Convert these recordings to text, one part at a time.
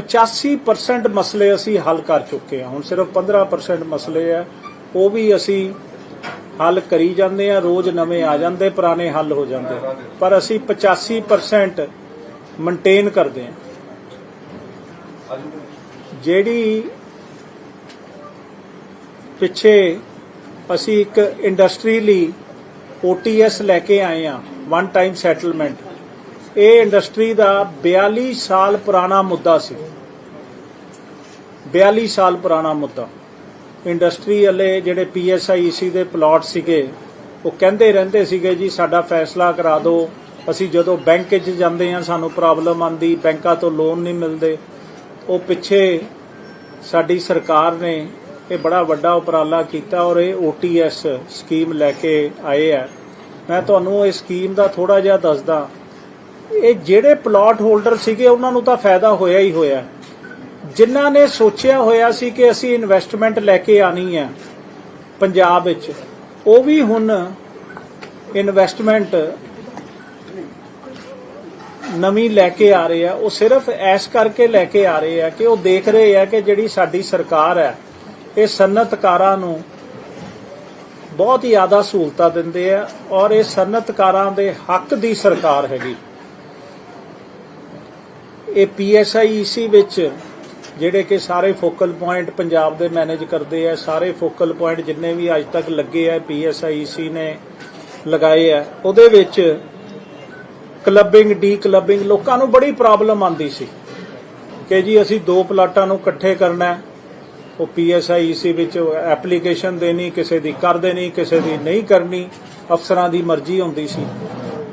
85% ਮਸਲੇ ਅਸੀਂ ਹੱਲ ਕਰ ਚੁੱਕੇ ਹਾਂ। ਹੁਣ ਸਿਰਫ 15% ਮਸਲੇ ਆ। ਉਹ ਵੀ ਅਸੀਂ ਹੱਲ ਕਰੀ ਜਾਂਦੇ ਆ ਰੋਜ਼ ਨਵੇਂ ਆ ਜਾਂਦੇ, ਪੁਰਾਣੇ ਹੱਲ ਹੋ ਜਾਂਦੇ। ਪਰ ਅਸੀਂ 85% ਮੇਨਟੇਨ ਕਰਦੇ ਹਾਂ। ਜਿਹੜੀ ਪਿੱਛੇ ਅਸੀਂ ਇੱਕ ਇੰਡਸਟਰੀ ਲਈ OTS ਲੈ ਕੇ ਆਏ ਆ ਵਨ ਟਾਈਮ ਸੈਟਲਮੈਂਟ ਇਹ ਇੰਡਸਟਰੀ ਦਾ 42 ਸਾਲ ਪੁਰਾਣਾ ਮੁੱਦਾ ਸੀ। 42 ਸਾਲ ਪੁਰਾਣਾ ਮੁੱਦਾ। ਇੰਡਸਟਰੀ ਵਾਲੇ ਜਿਹੜੇ PSIEC ਦੇ ਪਲਾਟ ਸੀਗੇ, ਉਹ ਕਹਿੰਦੇ ਰਹਿੰਦੇ ਸੀਗੇ, ਜੀ, ਸਾਡਾ ਫੈਸਲਾ ਕਰਾ ਦਿਓ ਅਸੀਂ ਜਦੋਂ ਬੈਂਕ 'ਚ ਜਾਂਦੇ ਆ ਸਾਨੂੰ ਪ੍ਰੋਬਲਮ ਆਂਦੀ ਬੈਂਕਾਂ ਤੋਂ ਲੋਨ ਨਹੀਂ ਮਿਲਦੇ। ਉਹ ਪਿੱਛੇ ਸਾਡੀ ਸਰਕਾਰ ਨੇ ਇਹ ਬੜਾ ਵੱਡਾ ਉਪਰਾਲਾ ਕੀਤਾ ਔਰ ਇਹ OTS ਸਕੀਮ ਲੈ ਕੇ ਆਏ ਆ। ਮੈਂ ਤੁਹਾਨੂੰ ਇਹ ਸਕੀਮ ਦਾ ਥੋੜਾ ਜਿਹਾ ਦੱਸਦਾ। ਇਹ ਜਿਹੜੇ ਪਲਾਟ ਹੋਲਡਰ ਸੀਗੇ, ਉਹਨਾਂ ਨੂੰ ਤਾਂ ਫਾਇਦਾ ਹੋਇਆ ਹੀ ਹੋਇਆ। ਜਿਨ੍ਹਾਂ ਨੇ ਸੋਚਿਆ ਹੋਇਆ ਸੀ ਕਿ ਅਸੀਂ ਇਨਵੈਸਟਮੈਂਟ ਲੈ ਕੇ ਆਣੀ ਹੈ ਪੰਜਾਬ ਵਿੱਚ, ਉਹ ਵੀ ਹੁਣ ਇਨਵੈਸਟਮੈਂਟ ਨਵੀਂ ਲੈ ਕੇ ਆ ਰਹੇ ਆ। ਉਹ ਸਿਰਫ ਐਸ ਕਰਕੇ ਲੈ ਕੇ ਆ ਰਹੇ ਆ ਕਿ ਉਹ ਦੇਖ ਰਹੇ ਆ ਕਿ ਜਿਹੜੀ ਸਾਡੀ ਸਰਕਾਰ ਹੈ, ਇਹ ਸਨਅਤਕਾਰਾਂ ਨੂੰ ਬਹੁਤ ਹੀ ਜ਼ਿਆਦਾ ਸਹੂਲਤਾਂ ਦਿੰਦੇ ਆ ਔਰ ਇਹ ਸਨਅਤਕਾਰਾਂ ਦੇ ਹੱਕ ਦੀ ਸਰਕਾਰ ਹੈਗੀ। ਇਹ ਪੀਐਸਆਈਈਸੀ ਵਿੱਚ ਜਿਹੜੇ ਕਿ ਸਾਰੇ ਫੋਕਲ ਪੁਆਇੰਟ ਪੰਜਾਬ ਦੇ ਮੈਨੇਜ ਕਰਦੇ ਆ, ਸਾਰੇ ਫੋਕਲ ਪੁਆਇੰਟ ਜਿੰਨੇ ਵੀ ਅੱਜ ਤੱਕ ਲੱਗੇ ਆ ਪੀਐਸਆਈਈਸੀ ਨੇ ਲਗਾਏ ਆ, ਉਹਦੇ ਵਿੱਚ ਕਲੱਬਿੰਗ ਡੀ ਕਲੱਬਿੰਗ ਲੋਕਾਂ ਨੂੰ ਬੜੀ ਪ੍ਰੋਬਲਮ ਆਂਦੀ ਸੀ ਕਿ ਜੀ ਅਸੀਂ ਦੋ ਪਲਾਟਾਂ ਨੂੰ ਇਕੱਠੇ ਕਰਨਾ ਹੈ, ਉਹ ਪੀਐਸਆਈਸੀ ਵਿੱਚ ਐਪਲੀਕੇਸ਼ਨ ਦੇਣੀ, ਕਿਸੇ ਦੀ ਕਰ ਦੇਣੀ ਕਿਸੇ ਦੀ ਨਹੀਂ ਕਰਨੀ, ਅਫਸਰਾਂ ਦੀ ਮਰਜ਼ੀ ਹੁੰਦੀ ਸੀ।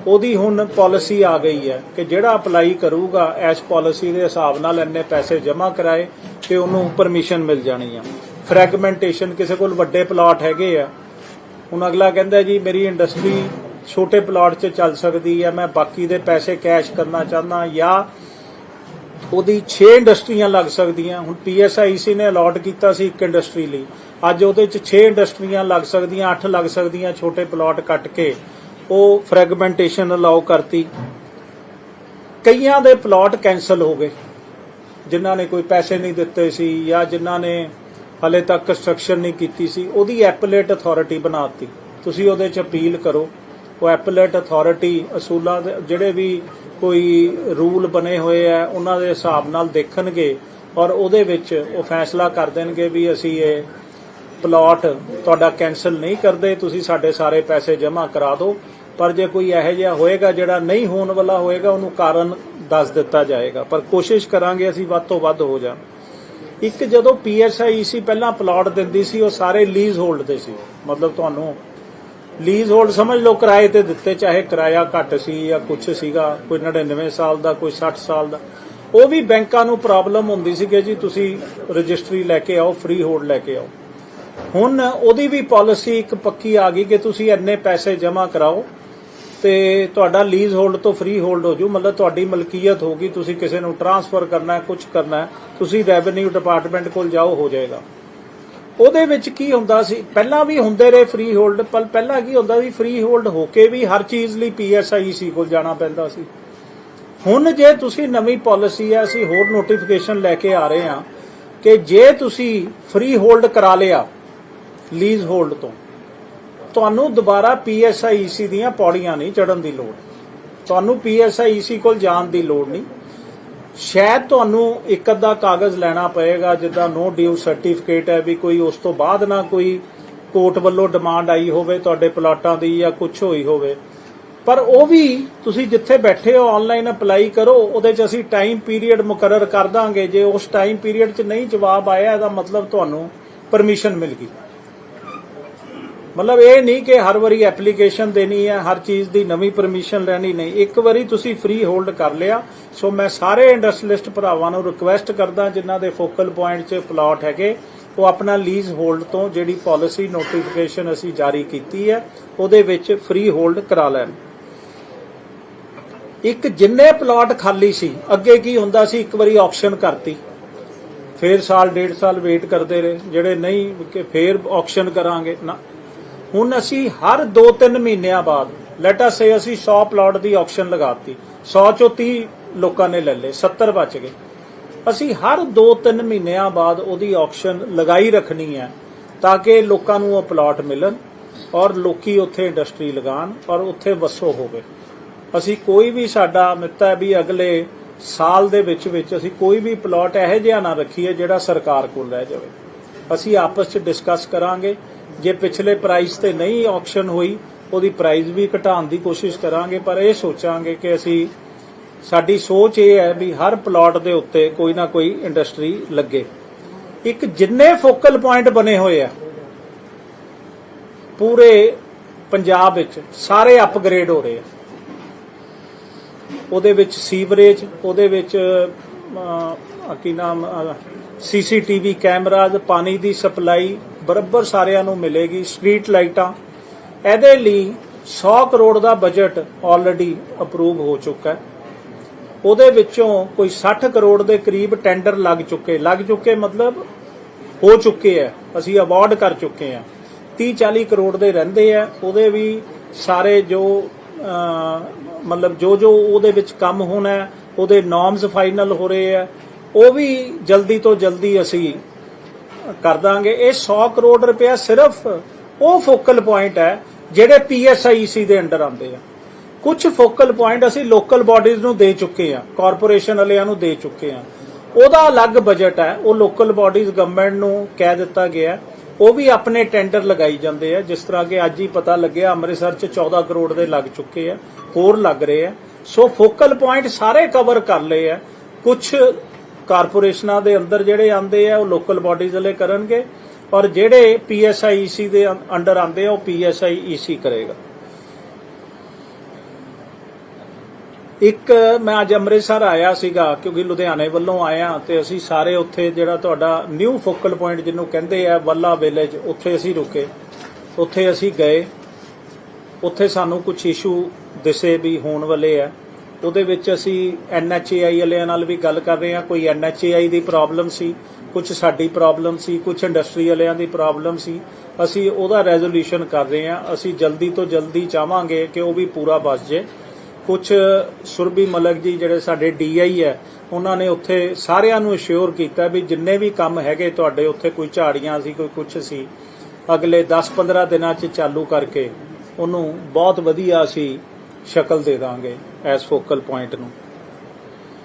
ਉਹਦੀ ਹੁਣ ਪਾਲਿਸੀ ਆ ਗਈ ਹੈ ਕਿ ਜਿਹੜਾ ਅਪਲਾਈ ਕਰੂਗਾ, ਇਸ ਪਾਲਿਸੀ ਦੇ ਹਿਸਾਬ ਨਾਲ ਇੰਨੇ ਪੈਸੇ ਜਮ੍ਹਾਂ ਕਰਾਏ ਤੇ ਉਹਨੂੰ ਪਰਮਿਸ਼ਨ ਮਿਲ ਜਾਣੀ ਆ। ਫ੍ਰੈਗਮੈਂਟੇਸ਼ਨ ਕਿਸੇ ਕੋਲ ਵੱਡੇ ਪਲਾਟ ਹੈਗੇ ਆ। ਹੁਣ ਅਗਲਾ ਕਹਿੰਦਾ ਜੀ, ਮੇਰੀ ਇੰਡਸਟਰੀ ਛੋਟੇ ਪਲਾਟ 'ਚ ਚੱਲ ਸਕਦੀ ਹੈ ਮੈਂ ਬਾਕੀ ਦੇ ਪੈਸੇ ਕੈਸ਼ ਕਰਨਾ ਚਾਹੁੰਦਾ ਜਾਂ ਉਹਦੀ 6 ਇੰਡਸਟਰੀਆਂ ਲੱਗ ਸਕਦੀਆਂ। ਹੁਣ ਪੀਐਸਆਈਸੀ ਨੇ ਅਲਾਟ ਕੀਤਾ ਸੀ ਇੱਕ ਇੰਡਸਟਰੀ ਲਈ। ਅੱਜ ਉਹਦੇ 'ਚ 6 ਇੰਡਸਟਰੀਆਂ ਲੱਗ ਸਕਦੀਆਂ 8 ਲੱਗ ਸਕਦੀਆਂ ਛੋਟੇ ਪਲਾਟ ਕੱਟ ਕੇ। ਉਹ ਫ੍ਰੈਗਮੈਂਟੇਸ਼ਨ ਅਲਾਉ ਕਰਤੀ। ਕਈਆਂ ਦੇ ਪਲਾਟ ਕੈਨਸਲ ਹੋ ਗਏ। ਜਿਨ੍ਹਾਂ ਨੇ ਕੋਈ ਪੈਸੇ ਨਹੀਂ ਦਿੱਤੇ ਸੀ ਜਾਂ ਜਿਨ੍ਹਾਂ ਨੇ ਹਲੇ ਤੱਕ ਕੰਸਟਰਕਸ਼ਨ ਨਹੀਂ ਕੀਤੀ ਸੀ, ਉਹਦੀ ਐਪਲੇਟ ਅਥਾਰਟੀ ਬਣਾਤੀ ਤੁਸੀਂ ਉਹਦੇ 'ਚ ਅਪੀਲ ਕਰੋ। ਉਹ ਐਪਲੇਟ ਅਥਾਰਟੀ ਅਸੂਲਾਂ ਦੇ, ਜਿਹੜੇ ਵੀ ਕੋਈ ਰੂਲ ਬਣੇ ਹੋਏ ਆ, ਉਹਨਾਂ ਦੇ ਹਿਸਾਬ ਨਾਲ ਦੇਖਣਗੇ ਔਰ ਉਹਦੇ ਵਿੱਚ ਉਹ ਫੈਸਲਾ ਕਰ ਦੇਣਗੇ ਵੀ ਅਸੀਂ ਇਹ ਪਲਾਟ ਤੁਹਾਡਾ ਕੈਨਸਲ ਨਹੀਂ ਕਰਦੇ, ਤੁਸੀਂ ਸਾਡੇ ਸਾਰੇ ਪੈਸੇ ਜਮ੍ਹਾਂ ਕਰਾ ਦਿਓ। ਪਰ ਜੇ ਕੋਈ ਇਹੋ ਜਿਹਾ ਹੋਏਗਾ ਜਿਹੜਾ ਨਹੀਂ ਹੋਣ ਵਾਲਾ ਹੋਏਗਾ, ਉਹਨੂੰ ਕਾਰਨ ਦੱਸ ਦਿੱਤਾ ਜਾਏਗਾ। ਪਰ ਕੋਸ਼ਿਸ਼ ਕਰਾਂਗੇ ਅਸੀਂ ਵੱਧ ਤੋਂ ਵੱਧ ਹੋ ਜਾਣ। ਇੱਕ ਜਦੋਂ ਪੀਐਸਆਈਸੀ ਪਹਿਲਾਂ ਪਲਾਟ ਦਿੰਦੀ ਸੀ, ਉਹ ਸਾਰੇ ਲੀਜ਼ ਹੋਲਡ ਦੇ ਸੀ। ਮਤਲਬ ਤੁਹਾਨੂੰ ਲੀਜ਼ ਹੋਲਡ ਸਮਝ ਲਓ, ਕਿਰਾਏ ਤੇ ਦਿੱਤੇ, ਚਾਹੇ ਕਿਰਾਇਆ ਘੱਟ ਸੀ ਜਾਂ ਕੁਝ ਸੀਗਾ, ਕੋਈ 99 ਸਾਲ ਦਾ, ਕੋਈ 60 ਸਾਲ ਦਾ। ਉਹ ਵੀ ਬੈਂਕਾਂ ਨੂੰ ਪ੍ਰੋਬਲਮ ਹੁੰਦੀ ਸੀ ਕਿ ਜੀ ਤੁਸੀਂ ਰਜਿਸਟਰੀ ਲੈ ਕੇ ਆਓ ਫ੍ਰੀ ਹੋਲਡ ਲੈ ਕੇ ਆਓ। ਹੁਣ ਉਹਦੀ ਵੀ ਪਾਲਿਸੀ ਇੱਕ ਪੱਕੀ ਆ ਗਈ ਕਿ ਤੁਸੀਂ ਇੰਨੇ ਪੈਸੇ ਜਮ੍ਹਾਂ ਕਰਾਓ ਤੇ ਤੁਹਾਡਾ ਲੀਜ਼ ਹੋਲਡ ਤੋਂ ਫ੍ਰੀ ਹੋਲਡ ਹੋ ਜੂ, ਮਤਲਬ ਤੁਹਾਡੀ ਮਲਕੀਅਤ ਹੋਗੀ ਤੁਸੀਂ ਕਿਸੇ ਨੂੰ ਟਰਾਂਸਫਰ ਕਰਨਾ ਹੈ ਕੁਝ ਕਰਨਾ ਤੁਸੀਂ ਰੈਵਨਿਊ ਡਿਪਾਰਟਮੈਂਟ ਕੋਲ ਜਾਓ, ਹੋ ਜਾਏਗਾ। ਉਹਦੇ ਵਿੱਚ ਕੀ ਹੁੰਦਾ ਸੀ, ਪਹਿਲਾਂ ਵੀ ਹੁੰਦੇ ਰਹੇ ਫ੍ਰੀ ਹੋਲਡ ਪਰ ਪਹਿਲਾਂ ਕੀ ਹੁੰਦਾ ਸੀ ਫ੍ਰੀ ਹੋਲਡ ਹੋ ਕੇ ਵੀ ਹਰ ਚੀਜ਼ ਲਈ ਪੀਐਸਆਈਸੀ ਕੋਲ ਜਾਣਾ ਪੈਂਦਾ ਸੀ। ਹੁਣ ਜੇ ਤੁਸੀਂ ਨਵੀਂ ਪਾਲਿਸੀ ਹੈ, ਅਸੀਂ ਹੋਰ ਨੋਟੀਫਿਕੇਸ਼ਨ ਲੈ ਕੇ ਆ ਰਹੇ ਹਾਂ ਕਿ ਜੇ ਤੁਸੀਂ ਫ੍ਰੀ ਹੋਲਡ ਕਰਾ ਲਿਆ ਲੀਜ਼ ਹੋਲਡ ਤੋਂ ਤੁਹਾਨੂੰ ਦੁਬਾਰਾ ਪੀਐਸਆਈਸੀ ਦੀਆਂ ਪੌੜੀਆਂ ਨਹੀਂ ਚੜਨ ਦੀ ਲੋੜ। ਤੁਹਾਨੂੰ ਪੀਐਸਆਈਸੀ ਕੋਲ ਜਾਣ ਦੀ ਲੋੜ ਨਹੀਂ। ਸ਼ਾਇਦ ਤੁਹਾਨੂੰ ਇੱਕ ਅੱਧਾ ਕਾਗਜ਼ ਲੈਣਾ ਪਏਗਾ, ਜਿੱਦਾਂ ਨੋ ਡਿਊ ਸਰਟੀਫਿਕੇਟ ਹੈ ਵੀ ਕੋਈ ਉਸ ਤੋਂ ਬਾਅਦ ਨਾ ਕੋਈ ਕੋਰਟ ਵੱਲੋਂ ਡਿਮਾਂਡ ਆਈ ਹੋਵੇ, ਤੁਹਾਡੇ ਪਲਾਟਾਂ ਦੀ ਜਾਂ ਕੁਝ ਹੋਈ ਹੋਵੇ। ਪਰ ਉਹ ਵੀ ਤੁਸੀਂ ਜਿੱਥੇ ਬੈਠੇ ਹੋ ਆਨਲਾਈਨ ਅਪਲਾਈ ਕਰੋ, ਉਹਦੇ 'ਚ ਅਸੀਂ ਟਾਈਮ ਪੀਰੀਅਡ ਮੁਕਰਰ ਕਰ ਦਾਂਗੇ। ਜੇ ਉਸ ਟਾਈਮ ਪੀਰੀਅਡ 'ਚ ਨਹੀਂ ਜਵਾਬ ਆਇਆ, ਇਹਦਾ ਮਤਲਬ ਤੁਹਾਨੂੰ ਪਰਮਿਸ਼ਨ ਮਿਲ ਗਈ। ਮਤਲਬ ਇਹ ਨਹੀਂ ਕਿ ਹਰ ਵਾਰੀ ਐਪਲੀਕੇਸ਼ਨ ਦੇਣੀ ਹੈ, ਹਰ ਚੀਜ਼ ਦੀ ਨਵੀਂ ਪਰਮਿਸ਼ਨ ਲੈਣੀ ਨਹੀਂ। ਇੱਕ ਵਾਰੀ ਤੁਸੀਂ ਫ੍ਰੀ ਹੋਲਡ ਕਰ ਲਿਆ, ਸੋ ਮੈਂ ਸਾਰੇ ਇੰਡਸਟਰੀਲਿਸਟ ਭਰਾਵਾਂ ਨੂੰ ਰਿਕੁਐਸਟ ਕਰਦਾ ਜਿਨ੍ਹਾਂ ਦੇ ਫੋਕਲ ਪੁਆਇੰਟ 'ਚ ਪਲਾਟ ਹੈਗੇ, ਉਹ ਆਪਣਾ ਲੀਜ਼ ਹੋਲਡ ਤੋਂ ਜਿਹੜੀ ਪਾਲਿਸੀ ਨੋਟੀਫਿਕੇਸ਼ਨ ਅਸੀਂ ਜਾਰੀ ਕੀਤੀ ਹੈ, ਉਹਦੇ ਵਿੱਚ ਫ੍ਰੀ ਹੋਲਡ ਕਰਾ ਲੈਣ। ਇੱਕ ਜਿੰਨੇ ਪਲਾਟ ਖਾਲੀ ਸੀ, ਅੱਗੇ ਕੀ ਹੁੰਦਾ ਸੀ, ਇੱਕ ਵਾਰੀ ਆਕਸ਼ਨ ਕਰਤੀ। ਫੇਰ ਸਾਲ, ਡੇਢ ਸਾਲ ਵੇਟ ਕਰਦੇ ਰਹੇ, ਜਿਹੜੇ ਨਹੀਂ, ਕਿ ਫੇਰ ਆਕਸ਼ਨ ਕਰਾਂਗੇ। ਨਾ ਹੁਣ ਅਸੀਂ ਹਰ 2-3 ਮਹੀਨਿਆਂ ਬਾਅਦ ਲੈਟ ਅਸ ਸੇ ਅਸੀਂ 100 ਪਲਾਟ ਦੀ ਆਕਸ਼ਨ ਲਗਾਤੀ 100 ਚੋਂ 30 ਲੋਕਾਂ ਨੇ ਲੈ ਲਏ 70 ਬਚ ਗਏ। ਅਸੀਂ ਹਰ 2-3 ਮਹੀਨਿਆਂ ਬਾਅਦ ਉਹਦੀ ਆਕਸ਼ਨ ਲਗਾਈ ਰੱਖਣੀ ਹੈ, ਤਾਂ ਕਿ ਲੋਕਾਂ ਨੂੰ ਉਹ ਪਲਾਟ ਮਿਲਣ ਔਰ ਲੋਕੀ ਉੱਥੇ ਇੰਡਸਟਰੀ ਲਗਾਣ ਔਰ ਉੱਥੇ ਵਸੋ ਹੋਵੇ। ਅਸੀਂ ਕੋਈ ਵੀ ਸਾਡਾ ਮਿੱਤਾ ਹੈ ਵੀ ਅਗਲੇ ਸਾਲ ਦੇ ਵਿੱਚ ਵਿੱਚ ਅਸੀਂ ਕੋਈ ਵੀ ਪਲਾਟ ਇਹੋ ਜਿਹਾ ਨਾ ਰੱਖੀਏ ਜਿਹੜਾ ਸਰਕਾਰ ਕੋਲ ਰਹਿ ਜਾਵੇ। ਅਸੀਂ ਆਪਸ ਚ ਡਿਸਕਸ ਕਰਾਂਗੇ ਜੇ ਪਿਛਲੇ ਪ੍ਰਾਈਸ ਤੇ ਨਹੀਂ ਆਕਸ਼ਨ ਹੋਈ, ਉਹਦੀ ਪ੍ਰਾਈਸ ਵੀ ਘਟਾਉਣ ਦੀ ਕੋਸ਼ਿਸ਼ ਕਰਾਂਗੇ, ਪਰ ਇਹ ਸੋਚਾਂਗੇ ਕਿ ਅਸੀਂ, ਸਾਡੀ ਸੋਚ ਇਹ ਹੈ ਵੀ ਹਰ ਪਲਾਟ ਦੇ ਉੱਤੇ ਕੋਈ ਨਾ ਕੋਈ ਇੰਡਸਟਰੀ ਲੱਗੇ। ਇੱਕ ਜਿੰਨੇ ਫੋਕਲ ਪੁਆਇੰਟ ਬਣੇ ਹੋਏ ਆ, ਪੂਰੇ ਪੰਜਾਬ ਵਿੱਚ ਸਾਰੇ ਅਪਗ੍ਰੇਡ ਹੋ ਰਹੇ ਆ। ਉਹਦੇ ਵਿੱਚ ਸੀਵਰੇਜ ਉਹਦੇ ਵਿੱਚ ਕੀ ਨਾਮ ਸੀਸੀਟੀਵੀ ਕੈਮਰਾਜ਼ ਪਾਣੀ ਦੀ ਸਪਲਾਈ ਬਰਾਬਰ ਸਾਰਿਆਂ ਨੂੰ ਮਿਲੇਗੀ ਸਟਰੀਟ ਲਾਈਟਾਂ। ਇਹਦੇ ਲਈ 100 ਕਰੋੜ ਦਾ ਬਜਟ ਆਲਰੇਡੀ ਅਪਰੂਵ ਹੋ ਚੁੱਕਾ ਹੈ। ਉਹਦੇ ਵਿੱਚੋਂ ਕੋਈ 60 ਕਰੋੜ ਦੇ ਕਰੀਬ ਟੈਂਡਰ ਲੱਗ ਚੁੱਕੇ। ਲੱਗ ਚੁੱਕੇ ਮਤਲਬ ਹੋ ਚੁੱਕੇ ਆ ਅਸੀਂ ਅਵਾਰਡ ਕਰ ਚੁੱਕੇ ਆ 30 40 ਕਰੋੜ ਦੇ ਰਹਿੰਦੇ ਆ ਉਹਦੇ ਵੀ ਸਾਰੇ ਜੋ ਮਤਲਬ ਜੋ ਜੋ ਉਹਦੇ ਵਿੱਚ ਕੰਮ ਹੋਣਾ ਉਹਦੇ ਨਾਰਮਸ ਫਾਈਨਲ ਹੋ ਰਹੇ ਆ ਉਹ ਵੀ ਜਲਦੀ ਤੋਂ ਜਲਦੀ ਅਸੀਂ ਕਰ ਦਾਂਗੇ। ਇਹ 100 ਕਰੋੜ ਰੁਪਇਆ ਸਿਰਫ ਉਹ ਫੋਕਲ ਪੁਆਇੰਟ ਹੈ ਜਿਹੜੇ ਪੀਐਸਆਈਸੀ ਦੇ ਅੰਡਰ ਆਉਂਦੇ ਆ। ਕੁਝ ਫੋਕਲ ਪੁਆਇੰਟ ਅਸੀਂ ਲੋਕਲ ਬਾਡੀਜ਼ ਨੂੰ ਦੇ ਚੁੱਕੇ ਆ ਕਾਰਪੋਰੇਸ਼ਨ ਵਾਲਿਆਂ ਨੂੰ ਦੇ ਚੁੱਕੇ ਆ। ਉਹਦਾ ਅਲੱਗ ਬਜਟ ਹੈ, ਉਹ ਲੋਕਲ ਬਾਡੀਜ਼ ਗਵਰਨਮੈਂਟ ਨੂੰ ਕਹਿ ਦਿੱਤਾ ਗਿਆ। ਉਹ ਵੀ ਆਪਣੇ ਟੈਂਡਰ ਲਗਾਈ ਜਾਂਦੇ ਆ, ਜਿਸ ਤਰ੍ਹਾਂ ਕਿ ਅੱਜ ਹੀ ਪਤਾ ਲੱਗਿਆ ਅੰਮ੍ਰਿਤਸਰ 'ਚ 14 ਕਰੋੜ ਦੇ ਲੱਗ ਚੁੱਕੇ ਆ, ਹੋਰ ਲੱਗ ਰਹੇ ਆ। ਸੋ ਫੋਕਲ ਪੁਆਇੰਟ ਸਾਰੇ ਕਵਰ ਕਰ ਲਏ ਆ। ਕੁਝ ਕਾਰਪੋਰੇਸ਼ਨਾਂ ਦੇ ਅੰਦਰ ਜਿਹੜੇ ਆਂਦੇ ਆ, ਉਹ ਲੋਕਲ ਬਾਡੀਜ਼ ਵਾਲੇ ਕਰਨਗੇ, ਔਰ ਜਿਹੜੇ ਪੀਐਸਆਈਸੀ ਦੇ ਅੰਡਰ ਆਂਦੇ ਆ, ਉਹ ਪੀਐਸਆਈਸੀ ਕਰੇਗਾ। ਇੱਕ, ਮੈਂ ਅੱਜ ਅੰਮ੍ਰਿਤਸਰ ਆਇਆ ਸੀਗਾ, ਕਿਉਂਕਿ ਲੁਧਿਆਣੇ ਵੱਲੋਂ ਆਇਆ, ਤੇ ਅਸੀਂ ਸਾਰੇ ਉੱਥੇ ਜਿਹੜਾ ਤੁਹਾਡਾ ਨਿਊ ਫੋਕਲ ਪੁਆਇੰਟ ਜਿਹਨੂੰ ਕਹਿੰਦੇ ਆ, ਵੱਲਾ ਵਿਲੇਜ ਉੱਥੇ ਅਸੀਂ ਰੁਕੇ। ਉੱਥੇ ਅਸੀਂ ਗਏ। ਉੱਥੇ ਸਾਨੂੰ ਕੁਝ ਇਸ਼ੂ ਦਿਸੇ ਵੀ ਹੋਣ ਵਾਲੇ ਆ। ਉਹਦੇ ਵਿੱਚ ਅਸੀਂ ਐਨਐਚਏਆਈ ਵਾਲਿਆਂ ਨਾਲ ਵੀ ਗੱਲ ਕਰ ਰਹੇ ਹਾਂ। ਕੋਈ ਐਨਐਚਏਆਈ ਦੀ ਪ੍ਰੋਬਲਮ ਸੀ ਕੁਝ ਸਾਡੀ ਪ੍ਰੋਬਲਮ ਸੀ ਕੁਝ ਇੰਡਸਟਰੀ ਵਾਲਿਆਂ ਦੀ ਪ੍ਰੋਬਲਮ ਸੀ। ਅਸੀਂ ਉਹਦਾ ਰੈਜ਼ੋਲੂਸ਼ਨ ਕਰ ਰਹੇ ਹਾਂ। ਅਸੀਂ ਜਲਦੀ ਤੋਂ ਜਲਦੀ ਚਾਹਾਂਗੇ ਕਿ ਉਹ ਵੀ ਪੂਰਾ ਬਸ ਜੇ ਕੁਝ ਸੁਰਬੀ ਮਲਕ ਜੀ ਜਿਹੜੇ ਸਾਡੇ ਡੀਆਈ ਹੈ, ਉਹਨਾਂ ਨੇ ਉੱਥੇ ਸਾਰਿਆਂ ਨੂੰ ਅਸ਼ੋਰ ਕੀਤਾ ਵੀ ਜਿੰਨੇ ਵੀ ਕੰਮ ਹੈਗੇ ਤੁਹਾਡੇ ਉੱਥੇ ਕੋਈ ਝਾੜੀਆਂ ਸੀ, ਕੋਈ ਕੁਝ ਸੀ, ਅਗਲੇ 10-15 ਦਿਨਾਂ 'ਚ ਚਾਲੂ ਕਰਕੇ ਉਹਨੂੰ ਬਹੁਤ ਵਧੀਆ ਅਸੀਂ ਸ਼ਕਲ ਦੇ ਦਾਂਗੇ। ਐਸ ਫੋਕਲ ਪੁਆਇੰਟ ਨੂੰ।